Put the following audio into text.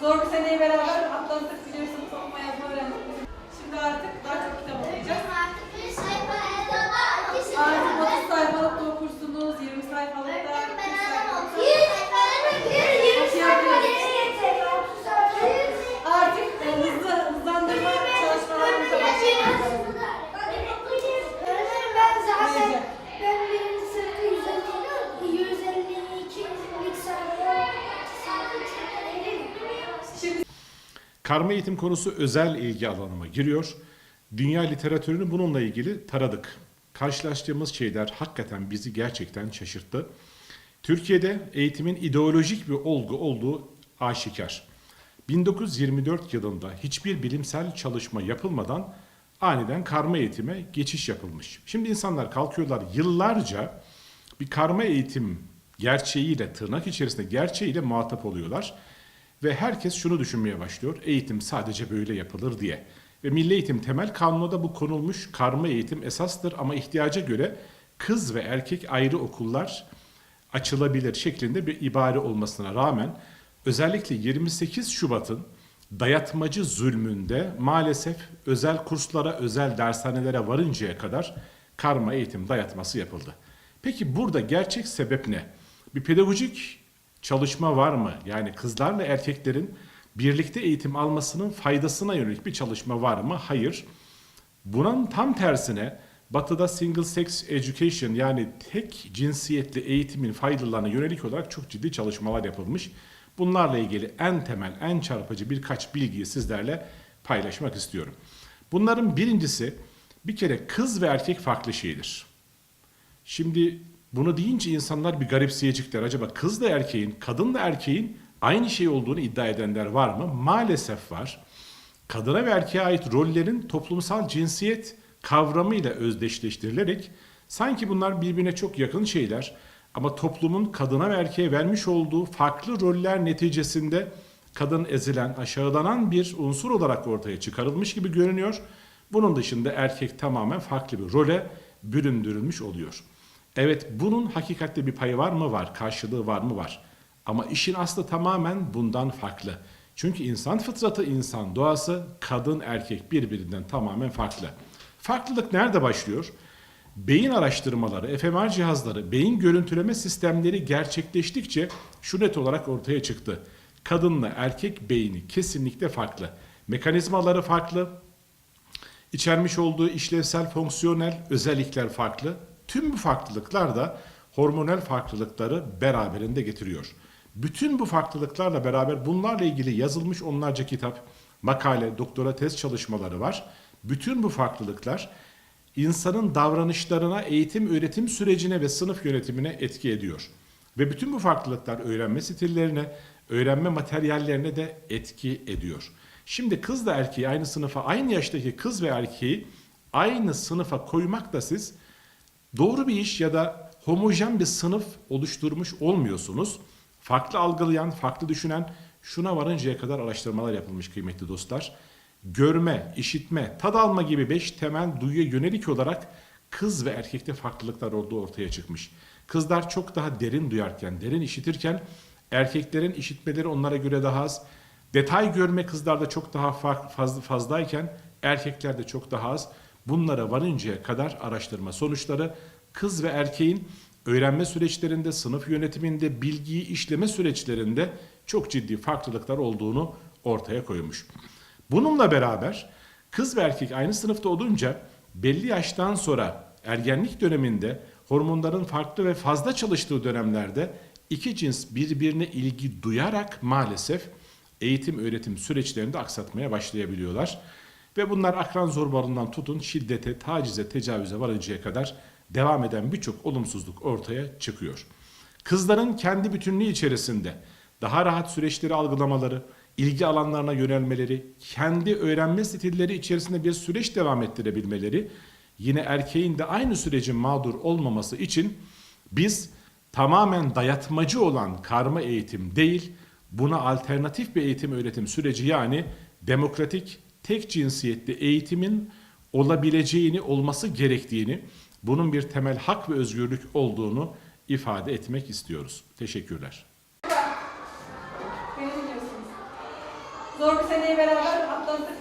Zor bir seneyi beraber atlattık biliyorsunuz okuma yazma öğrendik. Şimdi artık daha çok Karma eğitim konusu özel ilgi alanıma giriyor. Dünya literatürünü bununla ilgili taradık. Karşılaştığımız şeyler hakikaten bizi gerçekten şaşırttı. Türkiye'de eğitimin ideolojik bir olgu olduğu aşikar. 1924 yılında hiçbir bilimsel çalışma yapılmadan aniden karma eğitime geçiş yapılmış. Şimdi insanlar kalkıyorlar yıllarca bir karma eğitim gerçeğiyle tırnak içerisinde gerçeğiyle muhatap oluyorlar. Ve herkes şunu düşünmeye başlıyor. Eğitim sadece böyle yapılır diye. Ve Milli Eğitim Temel Kanunu'na da bu konulmuş. Karma eğitim esastır ama ihtiyaca göre kız ve erkek ayrı okullar açılabilir şeklinde bir ibare olmasına rağmen özellikle 28 Şubat'ın dayatmacı zulmünde maalesef özel kurslara, özel dershanelere varıncaya kadar karma eğitim dayatması yapıldı. Peki burada gerçek sebep ne? Bir pedagojik çalışma var mı? Yani kızlarla erkeklerin birlikte eğitim almasının faydasına yönelik bir çalışma var mı? Hayır. Bunun tam tersine Batı'da single sex education yani tek cinsiyetli eğitimin faydalarına yönelik olarak çok ciddi çalışmalar yapılmış. Bunlarla ilgili en temel, en çarpıcı birkaç bilgiyi sizlerle paylaşmak istiyorum. Bunların birincisi bir kere kız ve erkek farklı şeydir. Şimdi bunu deyince insanlar bir garipseyecekler. Acaba kızla erkeğin, kadınla erkeğin aynı şey olduğunu iddia edenler var mı? Maalesef var. Kadına ve erkeğe ait rollerin toplumsal cinsiyet kavramıyla özdeşleştirilerek sanki bunlar birbirine çok yakın şeyler ama toplumun kadına ve erkeğe vermiş olduğu farklı roller neticesinde kadın ezilen, aşağılanan bir unsur olarak ortaya çıkarılmış gibi görünüyor. Bunun dışında erkek tamamen farklı bir role büründürülmüş oluyor. Evet bunun hakikatte bir payı var mı? Var. Karşılığı var mı? Var. Ama işin aslı tamamen bundan farklı. Çünkü insan fıtratı, insan doğası, kadın, erkek birbirinden tamamen farklı. Farklılık nerede başlıyor? Beyin araştırmaları, fMR cihazları, beyin görüntüleme sistemleri gerçekleştikçe şu net olarak ortaya çıktı. Kadınla erkek beyni kesinlikle farklı. Mekanizmaları farklı, İçermiş olduğu işlevsel fonksiyonel özellikler farklı. Tüm bu farklılıklar da hormonal farklılıkları beraberinde getiriyor. Bütün bu farklılıklarla beraber bunlarla ilgili yazılmış onlarca kitap, makale, doktora tez çalışmaları var. Bütün bu farklılıklar insanın davranışlarına, eğitim öğretim sürecine ve sınıf yönetimine etki ediyor. Ve bütün bu farklılıklar öğrenme stillerine, öğrenme materyallerine de etki ediyor. Şimdi kızla erkeği aynı sınıfa, aynı yaştaki kız ve erkeği aynı sınıfa koymak da siz doğru bir iş ya da homojen bir sınıf oluşturmuş olmuyorsunuz. Farklı algılayan, farklı düşünen şuna varıncaya kadar araştırmalar yapılmış kıymetli dostlar. Görme, işitme, tad alma gibi beş temel duyuya yönelik olarak kız ve erkekte farklılıklar olduğu ortaya çıkmış. Kızlar çok daha derin duyarken, derin işitirken erkeklerin işitmeleri onlara göre daha az. Detay görme kızlarda çok daha fazla fazlayken erkeklerde çok daha az. Bunlara varıncaya kadar araştırma sonuçları kız ve erkeğin öğrenme süreçlerinde, sınıf yönetiminde, bilgiyi işleme süreçlerinde çok ciddi farklılıklar olduğunu ortaya koymuş. Bununla beraber kız ve erkek aynı sınıfta olunca belli yaştan sonra ergenlik döneminde hormonların farklı ve fazla çalıştığı dönemlerde iki cins birbirine ilgi duyarak maalesef eğitim öğretim süreçlerinde aksatmaya başlayabiliyorlar. Ve bunlar akran zorbalığından tutun şiddete, tacize, tecavüze varıncaya kadar devam eden birçok olumsuzluk ortaya çıkıyor. Kızların kendi bütünlüğü içerisinde daha rahat süreçleri algılamaları, ilgi alanlarına yönelmeleri, kendi öğrenme stilleri içerisinde bir süreç devam ettirebilmeleri, yine erkeğin de aynı sürecin mağdur olmaması için biz tamamen dayatmacı olan karma eğitim değil, buna alternatif bir eğitim öğretim süreci yani demokratik tek cinsiyetli eğitimin olabileceğini, olması gerektiğini, bunun bir temel hak ve özgürlük olduğunu ifade etmek istiyoruz. Teşekkürler. Zor bir seneyi beraber atlattık